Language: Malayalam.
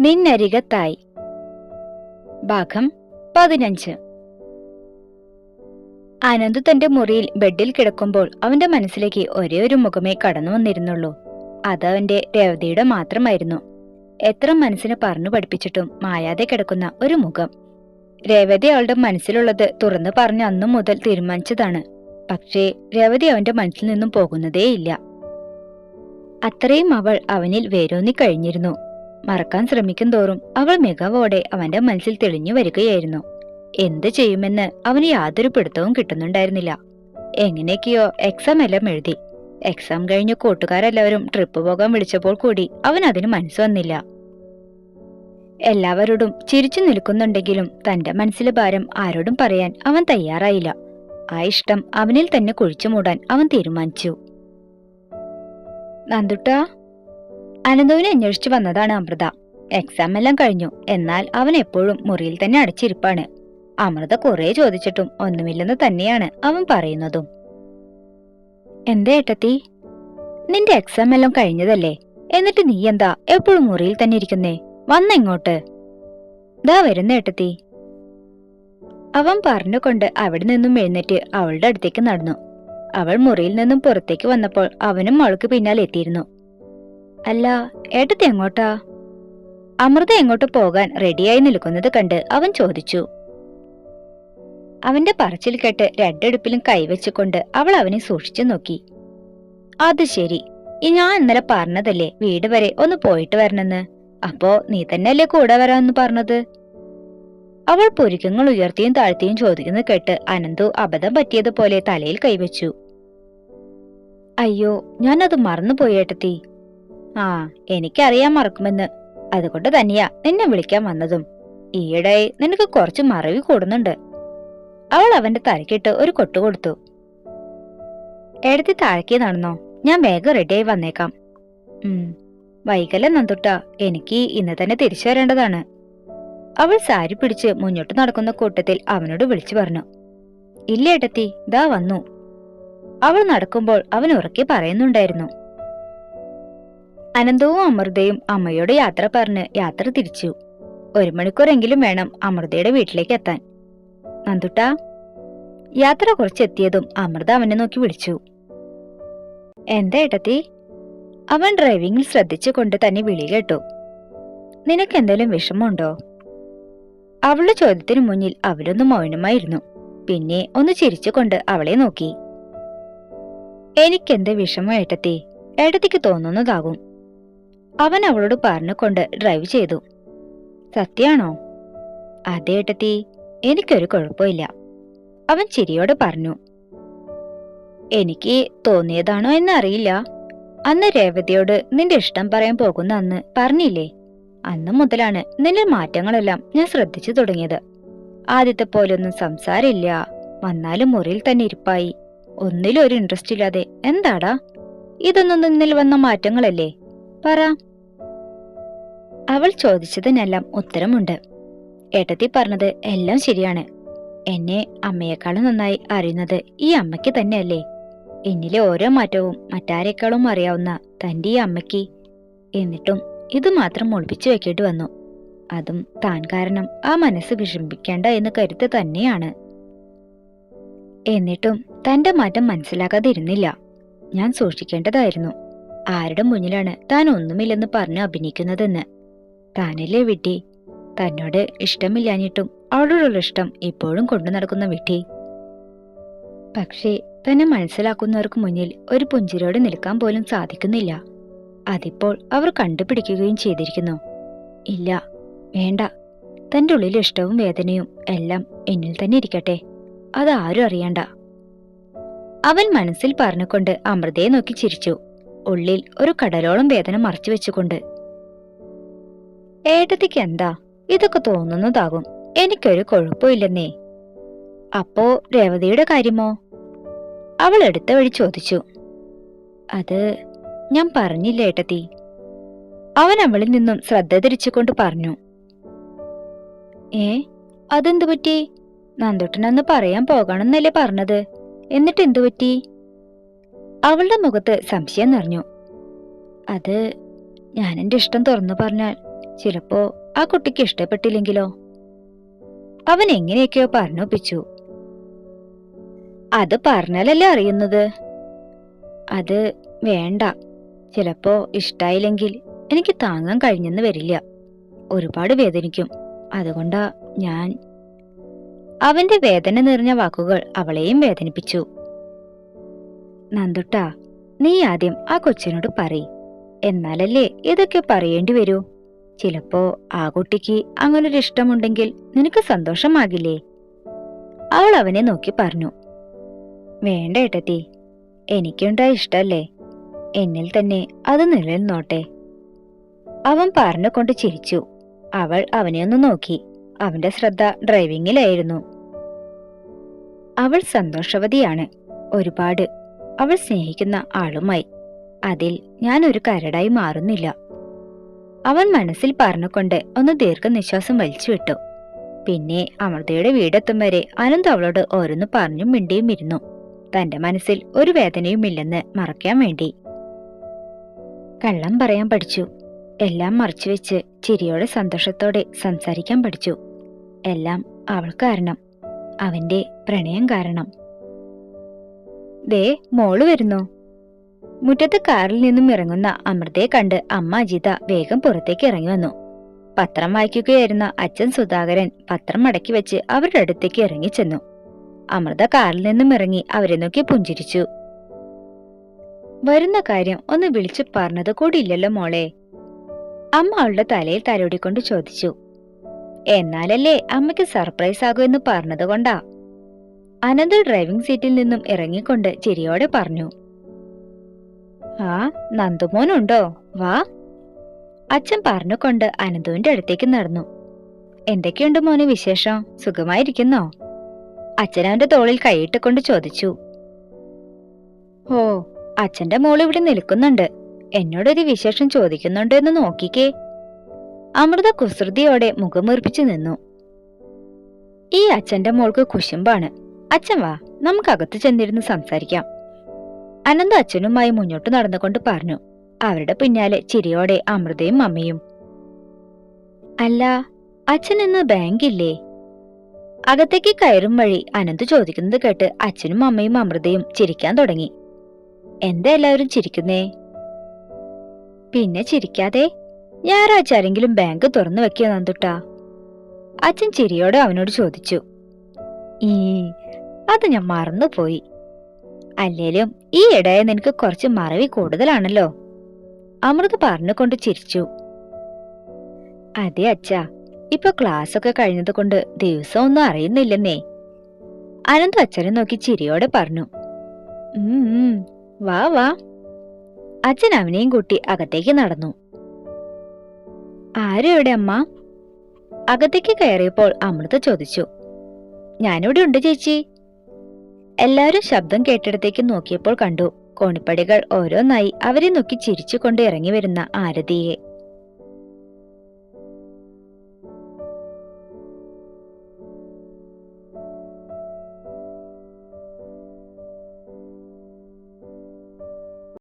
നിന്നരികത്തായി ഭാഗം പതിനഞ്ച്. അനന്തു തന്റെ മുറിയിൽ ബെഡിൽ കിടക്കുമ്പോൾ അവന്റെ മനസ്സിലേക്ക് ഒരേ ഒരു മുഖമേ കടന്നു വന്നിരുന്നുള്ളൂ. അത് അവന്റെ രേവതിയുടെ മാത്രമായിരുന്നു. എത്ര മനസ്സിന് പറഞ്ഞു പഠിപ്പിച്ചിട്ടും മായാതെ കിടക്കുന്ന ഒരു മുഖം. രേവതി അവളുടെ മനസ്സിലുള്ളത് തുറന്നു പറഞ്ഞ അന്നു മുതൽ തീരുമാനിച്ചതാണ്. പക്ഷേ രേവതി അവന്റെ മനസ്സിൽ നിന്നും പോകുന്നതേയില്ല. അത്രയും അവൾ അവനിൽ വേരൂന്നി കഴിഞ്ഞിരുന്നു. മറക്കാൻ ശ്രമിക്കും തോറും അവൾ മികവോടെ അവന്റെ മനസ്സിൽ തെളിഞ്ഞു വരികയായിരുന്നു. എന്ത് ചെയ്യുമെന്ന് അവന് യാതൊരു പിടുത്തവും കിട്ടുന്നുണ്ടായിരുന്നില്ല. എങ്ങനെയൊക്കെയോ എക്സാം എല്ലാം എഴുതി. എക്സാം കഴിഞ്ഞ് കൂട്ടുകാരെല്ലാവരും ട്രിപ്പ് പോകാൻ വിളിച്ചപ്പോൾ കൂടി അവൻ അതിന് മനസ്സ് വന്നില്ല. എല്ലാവരോടും ചിരിച്ചു നിൽക്കുന്നുണ്ടെങ്കിലും തന്റെ മനസ്സിലെ ഭാരം ആരോടും പറയാൻ അവൻ തയ്യാറായില്ല. ആ ഇഷ്ടം അവനിൽ തന്നെ കുഴിച്ചു മൂടാൻ അവൻ തീരുമാനിച്ചു. നന്ദുട്ടാ അനന്തുവിനെ അന്വേഷിച്ചു വന്നതാണ് അമൃത. എക്സാം എല്ലാം കഴിഞ്ഞു. എന്നാൽ അവൻ എപ്പോഴും മുറിയിൽ തന്നെ അടച്ചിരിപ്പാണ്. അമൃത കുറെ ചോദിച്ചിട്ടും ഒന്നുമില്ലെന്ന് തന്നെയാണ് അവൻ പറയുന്നതും. എന്തേ ഏട്ടത്തി? നിന്റെ എക്സാം എല്ലാം കഴിഞ്ഞതല്ലേ? എന്നിട്ട് നീ എന്താ എപ്പോഴും മുറിയിൽ തന്നെ ഇരിക്കുന്നേ? വന്നെങ്ങോട്ട് ദാ വരുന്ന ഏട്ടത്തി. അവൻ പറഞ്ഞുകൊണ്ട് അവിടെ നിന്നും എഴുന്നേറ്റ് അവളുടെ അടുത്തേക്ക് നടന്നു. അവൾ മുറിയിൽ നിന്നും പുറത്തേക്ക് വന്നപ്പോൾ അവനും അവൾക്ക് പിന്നാലെ എത്തിയിരുന്നു. അല്ല ഏട്ടത്തി എങ്ങോട്ടാ? അമൃത എങ്ങോട്ട് പോകാൻ റെഡിയായി നിൽക്കുന്നത് കണ്ട് അവൻ ചോദിച്ചു. അവന്റെ പറച്ചിൽ കേട്ട് രണ്ടടുപ്പിലും കൈവച്ചുകൊണ്ട് അവൾ അവനെ സൂക്ഷിച്ചു നോക്കി. അത് ശരി. ഞാൻ ഇന്നലെ പറഞ്ഞതല്ലേ വീട് വരെ ഒന്ന് പോയിട്ട് വരണമെന്ന് അപ്പോ നീ തന്നെയല്ലേ കൂടെ വരാമെന്ന് പറഞ്ഞത്? അവൾ പുരുക്കങ്ങൾ ഉയർത്തിയും താഴ്ത്തിയും ചോദിക്കുന്നത് കേട്ട് അനന്തു അബദ്ധം പറ്റിയതുപോലെ തലയിൽ കൈവച്ചു. അയ്യോ ഞാനത് മറന്നുപോയി ഏട്ടത്തി. ആ എനിക്കറിയാൻ മറക്കുമെന്ന്. അതുകൊണ്ട് തന്നെയാ നിന്നെ വിളിക്കാൻ വന്നതും. ഈയിടെ നിനക്ക് കുറച്ച് മറവി കൂടുന്നുണ്ട്. അവൾ അവന്റെ തലക്കിട്ട് ഒരു കൊട്ടു കൊടുത്തു. എടുത്തി നടന്നോ ഞാൻ വേഗം റെഡിയായി വന്നേക്കാം. ഉം വൈകല നന്ദുട്ട എനിക്ക് ഇന്ന് തന്നെ തിരിച്ചു വരേണ്ടതാണ്. അവൾ സാരി പിടിച്ച് മുന്നോട്ട് നടക്കുന്ന കൂട്ടത്തിൽ അവനോട് വിളിച്ചു പറഞ്ഞു. ഇല്ല ഏട്ടത്തി ദാ വന്നു. അവൾ നടക്കുമ്പോൾ അവൻ ഉറക്കി പറയുന്നുണ്ടായിരുന്നു. അനന്തവും അമൃതയും അമ്മയോട് യാത്ര പറഞ്ഞ് യാത്ര തിരിച്ചു. ഒരു മണിക്കൂറെങ്കിലും വേണം അമൃതയുടെ വീട്ടിലേക്ക് എത്താൻ. നന്ദുട്ട യാത്ര കുറച്ചെത്തിയതും അമൃത അവനെ നോക്കി വിളിച്ചു. എന്താ ഏട്ടത്തി? അവൻ ഡ്രൈവിംഗിൽ ശ്രദ്ധിച്ചുകൊണ്ട് തന്നെ വിളി കേട്ടു. നിനക്ക് എന്തെങ്കിലും വിഷമമുണ്ടോ? അവളുടെ ചോദ്യത്തിന് മുന്നിൽ അവരൊന്ന് മൗനമായിരുന്നു. പിന്നെ ഒന്ന് ചിരിച്ചുകൊണ്ട് അവളെ നോക്കി. എനിക്കെന്ത് വിഷമം ഏട്ടത്തി? ഏട്ടത്തിക്ക് തോന്നുന്നതാകും. അവൻ അവളോട് പറഞ്ഞുകൊണ്ട് ഡ്രൈവ് ചെയ്തു. സത്യാണോ? അതേ ഏട്ടത്തി എനിക്കൊരു കുഴപ്പമില്ല. അവൻ ചിരിയോട് പറഞ്ഞു. എനിക്ക് തോന്നിയതാണോ എന്നറിയില്ല. അന്ന് രേവതിയോട് നിന്റെ ഇഷ്ടം പറയാൻ പോകുന്ന അന്ന് പറഞ്ഞില്ലേ? അന്ന് മുതലാണ് നിന്റെ മാറ്റങ്ങളെല്ലാം ഞാൻ ശ്രദ്ധിച്ചു തുടങ്ങിയത്. ആദ്യത്തെ പോലൊന്നും സംസാരമില്ല വന്നാലും മുറിയിൽ തന്നെ ഇരിപ്പായി. ഒന്നിലും ഒരു ഇൻട്രസ്റ്റ് ഇല്ലാതെ. എന്താടാ? ഇതൊന്നും നിന്നിൽ വന്ന മാറ്റങ്ങളല്ലേ? പറ. അവൾ ചോദിച്ചതിനെല്ലാം ഉത്തരമുണ്ട്. ഏട്ടത്തി പറഞ്ഞത് എല്ലാം ശരിയാണ്. എന്നെ അമ്മയെക്കാളും നന്നായി അറിയുന്നത് ഈ അമ്മയ്ക്ക് തന്നെയല്ലേ. എന്നിലെ ഓരോ മാറ്റവും മറ്റാരെക്കാളും അറിയാവുന്ന തന്റെ ഈ അമ്മയ്ക്ക്. എന്നിട്ടും ഇത് മാത്രം ഒളിപ്പിച്ചു വെക്കേണ്ടി വന്നു. അതും താൻ കാരണം ആ മനസ്സ് വിഷമിക്കേണ്ട എന്ന് കരുത്ത് തന്നെയാണ്. എന്നിട്ടും തന്റെ മാറ്റം മനസ്സിലാക്കാതെ ഇരുന്നില്ല ഞാൻ സൂക്ഷിക്കേണ്ടതായിരുന്നു. ആരുടെ മുന്നിലാണ് താൻ ഒന്നുമില്ലെന്ന് പറഞ്ഞ് അഭിനയിക്കുന്നതെന്ന്. താനല്ലേ വിട്ടി? തന്നോട് ഇഷ്ടമില്ലാഞ്ഞിട്ടും അവളോടുള്ള ഇഷ്ടം ഇപ്പോഴും കൊണ്ടു നടക്കുന്ന വിട്ടി. പക്ഷേ തന്നെ മനസ്സിലാക്കുന്നവർക്ക് മുന്നിൽ ഒരു പുഞ്ചിരോടെ നിൽക്കാൻ പോലും സാധിക്കുന്നില്ല. അതിപ്പോൾ അവർ കണ്ടുപിടിക്കുകയും ചെയ്തിരിക്കുന്നു. ഇല്ല വേണ്ട. തന്റെ ഉള്ളിൽ ഇഷ്ടവും വേദനയും എല്ലാം എന്നിൽ തന്നെ ഇരിക്കട്ടെ. അത് ആരും അറിയണ്ട. അവൻ മനസ്സിൽ പറഞ്ഞുകൊണ്ട് അമൃതയെ നോക്കി ചിരിച്ചു. ഉള്ളിൽ ഒരു കടലോളം വേദന മറച്ചു വെച്ചുകൊണ്ട് ഏട്ടത്തിക്ക് എന്താ ഇതൊക്കെ തോന്നുന്നതാകും. എനിക്കൊരു കുഴപ്പമില്ലെന്നേ. അപ്പോ രേവതിയുടെ കാര്യമോ? അവൾ എടുത്ത വഴി ചോദിച്ചു. അത് ഞാൻ പറഞ്ഞില്ല ഏട്ടത്തി? അവൻ അവളിൽ നിന്നും ശ്രദ്ധ തിരിച്ചുകൊണ്ട് പറഞ്ഞു. ഏ അതെന്തു പറ്റി? നന്ദുട്ടനൊന്ന് പറയാൻ പോകണമെന്നല്ലേ പറഞ്ഞത്. എന്നിട്ട് എന്തു പറ്റി? അവളുടെ മുഖത്ത് സംശയം നിറഞ്ഞു. അത് ഞാൻ എന്റെ ഇഷ്ടം തുറന്നു പറഞ്ഞാൽ ചിലപ്പോ ആ കുട്ടിക്ക് ഇഷ്ടപ്പെട്ടില്ലെങ്കിലോ? അവൻ എങ്ങനെയൊക്കെയോ പറഞ്ഞൊപ്പിച്ചു. അത് പറഞ്ഞാലല്ലേ അറിയുന്നത്? അത് വേണ്ട. ചിലപ്പോ ഇഷ്ടായില്ലെങ്കിൽ എനിക്ക് താങ്ങാൻ കഴിഞ്ഞെന്ന് വരില്ല. ഒരുപാട് വേദനിക്കും. അതുകൊണ്ടാ ഞാൻ. അവന്റെ വേദന നിറഞ്ഞ വാക്കുകൾ അവളെയും വേദനിപ്പിച്ചു. നന്ദുട്ട നീ ആദ്യം ആ കൊച്ചിനോട് പറയും. എന്നാലല്ലേ ഇതൊക്കെ പറയേണ്ടി വരൂ? ചിലപ്പോ ആ കുട്ടിക്ക് അങ്ങനൊരു ഇഷ്ടമുണ്ടെങ്കിൽ നിനക്ക് സന്തോഷമാകില്ലേ? അവൾ അവനെ നോക്കി പറഞ്ഞു. വേണ്ട ഏട്ടത്തി എനിക്കുണ്ടായ ഇഷ്ടല്ലേ? എന്നിൽ തന്നെ അത് നിലനിന്നോട്ടെ. അവൻ പറഞ്ഞുകൊണ്ട് ചിരിച്ചു. അവൾ അവനെ ഒന്ന് നോക്കി. അവന്റെ ശ്രദ്ധ ഡ്രൈവിംഗിലായിരുന്നു അവൾ സന്തോഷവതിയാണ്. ഒരുപാട് അവൾ സ്നേഹിക്കുന്ന ആളുമായി. അതിൽ ഞാൻ ഒരു കരടായി മാറുന്നില്ല. അവൻ മനസ്സിൽ പറഞ്ഞുകൊണ്ട് ഒന്ന് ദീർഘനിശ്വാസം വലിച്ചുവിട്ടു. പിന്നെ അമൃതയുടെ വീടെത്തും വരെ അനന്ത് അവളോട് ഓരോന്ന് പറഞ്ഞും മിണ്ടിയും ഇരുന്നു. തന്റെ മനസ്സിൽ ഒരു വേദനയും ഇല്ലെന്ന് മറക്കാൻ വേണ്ടി. കള്ളം പറയാൻ പഠിച്ചു. എല്ലാം മറച്ചുവെച്ച് ചിരിയോടെ സന്തോഷത്തോടെ സംസാരിക്കാൻ പഠിച്ചു. എല്ലാം അവൾ കാരണം. അവന്റെ പ്രണയം കാരണം. ദേ മോൾ വരുന്നു. മുറ്റത്ത് കാറിൽ നിന്നും ഇറങ്ങുന്ന അമൃതയെ കണ്ട് അമ്മ അജിത വേഗം പുറത്തേക്ക് ഇറങ്ങി വന്നു. പത്രം വായിക്കുകയായിരുന്ന അച്ഛൻ സുധാകരൻ പത്രം മടക്കി വെച്ച് അവരുടെ അടുത്തേക്ക് ഇറങ്ങിച്ചെന്നു അമൃത കാറിൽ നിന്നും ഇറങ്ങി അവരെ നോക്കി പുഞ്ചിരിച്ചു. വരുന്ന കാര്യം ഒന്ന് വിളിച്ചു പറഞ്ഞത് കൂടിയില്ലല്ലോ മോളെ. അമ്മ അവളുടെ തലയിൽ തലോടിക്കൊണ്ട് ചോദിച്ചു. എന്നാലല്ലേ അമ്മയ്ക്ക് സർപ്രൈസ് ആകൂ എന്ന് പറഞ്ഞത് കൊണ്ടാ? അനന്ത് ഡ്രൈവിംഗ് സീറ്റിൽ നിന്നും ഇറങ്ങിക്കൊണ്ട് ചിരിയോടെ പറഞ്ഞു. ആ നന്ദുമോനുണ്ടോ? വാ. അച്ഛൻ പറഞ്ഞുകൊണ്ട് അനന്തുവിന്റെ അടുത്തേക്ക് നടന്നു. എന്തൊക്കെയുണ്ട് മോനെ വിശേഷം? സുഖമായിരിക്കുന്നോ? അച്ഛൻ അവന്റെ തോളിൽ കൈയിട്ടുകൊണ്ട് ചോദിച്ചു. ഓ അച്ഛന്റെ മോൾ ഇവിടെ നിൽക്കുന്നുണ്ട്. എന്നോടൊരു വിശേഷം ചോദിക്കുന്നുണ്ടോ എന്ന് നോക്കിക്കേ. അമൃത കുസൃതിയോടെ മുഖമുറിപ്പിച്ചു നിന്നു. ഈ അച്ഛന്റെ മോൾക്ക് കുശുമ്പാണ്. അച്ഛൻ വാ നമുക്ക് അകത്ത് ചെന്നിരുന്ന് സംസാരിക്കാം. അനന്ത അച്ഛനുമായി മുന്നോട്ട് നടന്നുകൊണ്ട് പറഞ്ഞു. അവരുടെ പിന്നാലെ ചിരിയോടെ അമൃതയും അമ്മയും അല്ല അച്ഛൻ ഇന്ന് ബാങ്കില്ലേ അകത്തേക്ക് കയറും വഴി അനന്ത് ചോദിക്കുന്നത് കേട്ട് അച്ഛനും അമ്മയും അമൃതയും ചിരിക്കാൻ തുടങ്ങി. എന്താ എല്ലാവരും ചിരിക്കുന്നേ? പിന്നെ ചിരിക്കാതെ ഞായറാഴ്ച ആരെങ്കിലും ബാങ്ക് തുറന്നു വെക്കിയോ നന്ദുട്ടാ. അച്ഛൻ ചിരിയോടെ അവനോട് ചോദിച്ചു. ഈ അത് ഞാൻ മറന്നുപോയി. അല്ലേലും ഈ ഇടയെ നിനക്ക് കുറച്ച് മറവി കൂടുതലാണല്ലോ. അമൃത് പറഞ്ഞുകൊണ്ട് ചിരിച്ചു. അതെ അച്ഛാ ഇപ്പൊ ക്ലാസ് ഒക്കെ കഴിഞ്ഞത് കൊണ്ട് ദിവസം ഒന്നും അറിയുന്നില്ലെന്നേ. അനന്ത് അച്ഛനെ നോക്കി ചിരിയോടെ പറഞ്ഞു. "ഉം, ഉം, വാ വാ. അച്ഛൻ അവനെയും കൂട്ടി അകത്തേക്ക് നടന്നു. ആരും ഇവിടെ അമ്മ? അകത്തേക്ക് കയറിയപ്പോൾ അമൃത ചോദിച്ചു. ഞാനിവിടെ ഉണ്ട് ചേച്ചി. എല്ലാവരും ശബ്ദം കേട്ടിടത്തേക്ക് നോക്കിയപ്പോൾ കണ്ടു. കോണിപ്പടികൾ ഓരോന്നായി അവരെ നോക്കി ചിരിച്ചുകൊണ്ട് ഇറങ്ങി വരുന്ന ആരതിയെ.